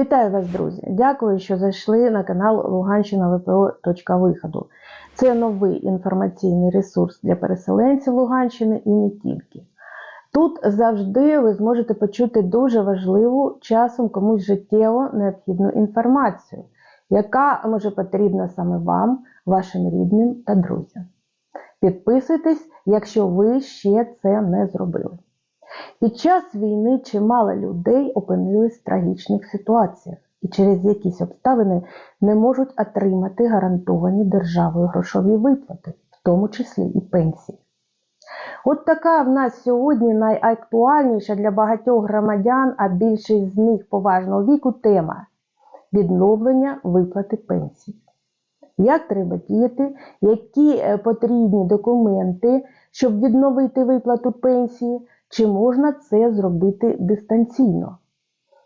Вітаю вас, друзі! Дякую, що зайшли на канал Луганщина ВПО. Виходу. Це новий інформаційний ресурс для переселенців Луганщини і не тільки. Тут завжди ви зможете почути дуже важливу, часом комусь життєво необхідну інформацію, яка може потрібна саме вам, вашим рідним та друзям. Підписуйтесь, якщо ви ще це не зробили. Під час війни чимало людей опинились в трагічних ситуаціях і через якісь обставини не можуть отримати гарантовані державою грошові виплати, в тому числі і пенсії. От така в нас сьогодні найактуальніша для багатьох громадян, а більшість з них поважного віку тема відновлення виплати пенсій. Як треба діяти, які е, потрібні документи, щоб відновити виплату пенсії, чи можна це зробити дистанційно?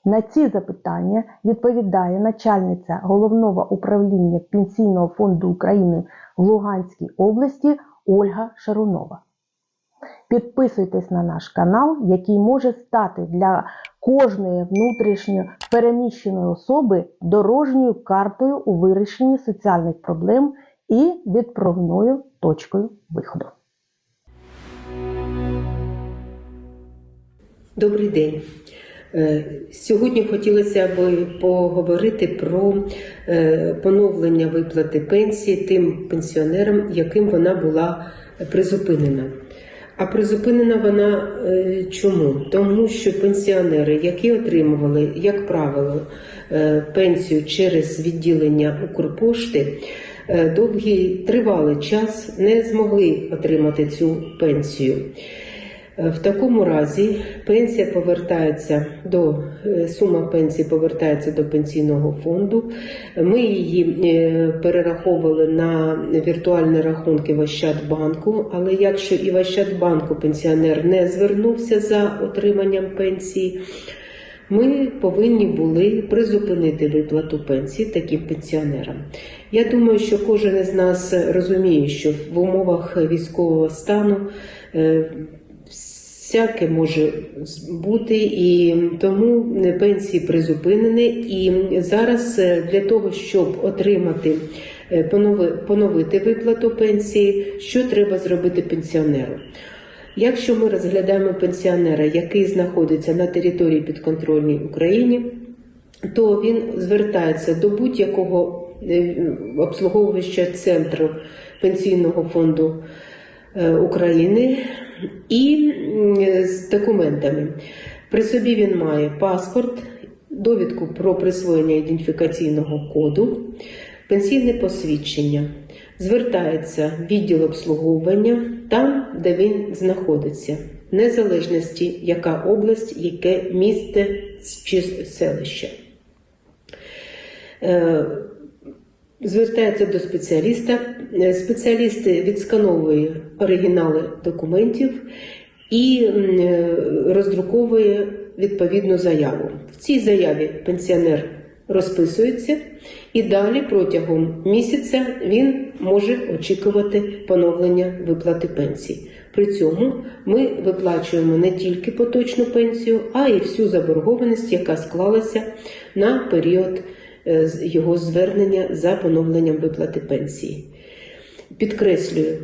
На ці запитання відповідає начальниця головного управління Пенсійного фонду України в Луганській області Ольга Шарунова. Підписуйтесь на наш канал, який може стати для кожної внутрішньо переміщеної особи дорожньою картою у вирішенні соціальних проблем і відправною точкою виходу. Добрий день. Е, Сьогодні хотілося б поговорити про е, поновлення виплати пенсії тим пенсіонерам, яким вона була призупинена. А призупинена вона е, чому? Тому що пенсіонери, які отримували, як правило, пенсію через відділення Укрпошти, довгий тривалий час не змогли отримати цю пенсію. Е, В такому разі пенсія повертається до е, сума пенсії повертається до пенсійного фонду. Ми її е, перераховували на віртуальні рахунки в Ощадбанку, але якщо і в Ощадбанку пенсіонер не звернувся за отриманням пенсії, ми повинні були призупинити виплату пенсії таким пенсіонерам. Я думаю, що кожен із нас розуміє, що в умовах військового стану всяке може бути, і тому пенсії призупинені. І зараз е, для того, щоб отримати е, поновити виплату пенсії, що треба зробити пенсіонеру? Якщо ми розглядаємо пенсіонера, який знаходиться на території підконтрольній Україні, то він звертається до будь-якого е, обслуговуючого центру пенсійного фонду е, України і з документами. При собі він має паспорт, довідку про присвоєння ідентифікаційного коду, пенсійне посвідчення. Звертається в відділ обслуговування там, де він знаходиться, в незалежності, яка область, яке місто чи селище. Звертається до спеціаліста. Е, Спеціаліст відскановує оригінали документів і е, роздруковує відповідну заяву. В цій заяві пенсіонер розписується, і далі протягом місяця він може очікувати поновлення виплати пенсії. При цьому ми виплачуємо не тільки поточну пенсію, а й всю заборгованість, яка склалася на період його звернення за поновленням виплати пенсії. Підкреслюю,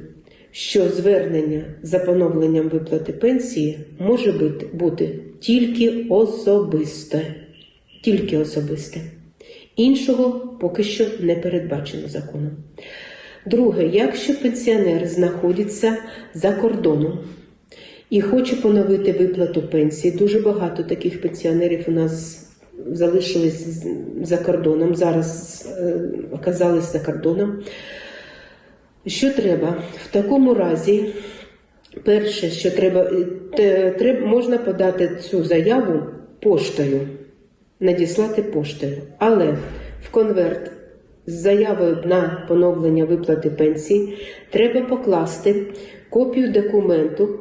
що звернення за поновленням виплати пенсії може бути, бути тільки особисте, тільки особисте. Іншого поки що не передбачено законом. Друге, якщо пенсіонер знаходиться за кордоном і хоче поновити виплату пенсії, дуже багато таких пенсіонерів у нас залишились за кордоном, зараз е, оказались за кордоном. Що треба? В такому разі, перше, що треба, е, те- треб- можна подати цю заяву поштою, надіслати поштою, але в конверт з заявою на поновлення виплати пенсії треба покласти копію документу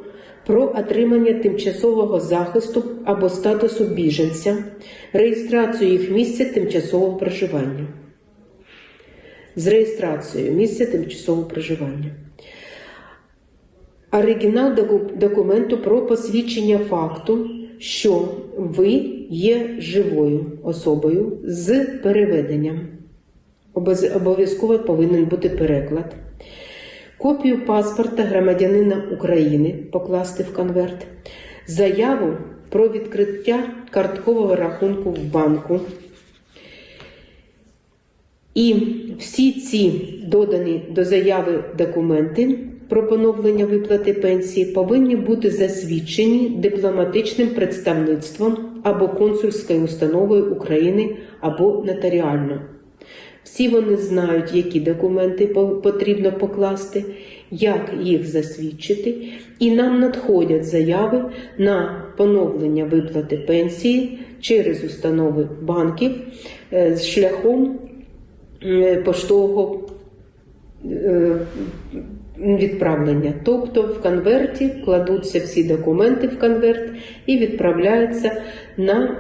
про отримання тимчасового захисту або статусу біженця, реєстрацію їх місця тимчасового проживання з реєстрацією місця тимчасового проживання. Оригінал документу про посвідчення факту що ви є живою особою з переведенням. Обов'язково повинен бути переклад. Копію паспорта громадянина України покласти в конверт, заяву про відкриття карткового рахунку в банку. І всі ці додані до заяви документи про поновлення виплати пенсії повинні бути засвідчені дипломатичним представництвом або консульською установою України або нотаріально. Всі вони знають, які документи потрібно покласти, як їх засвідчити, і нам надходять заяви на поновлення виплати пенсії через установи банків е, з шляхом е, поштового е, відправлення. Тобто в конверті кладуться всі документи в конверт і відправляються на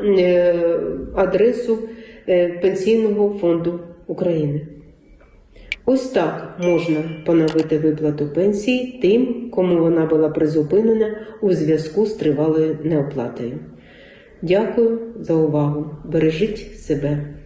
адресу Пенсійного фонду України. Ось так можна поновити виплату пенсії тим, кому вона була призупинена у зв'язку з тривалою неоплатою. Дякую за увагу. Бережіть себе.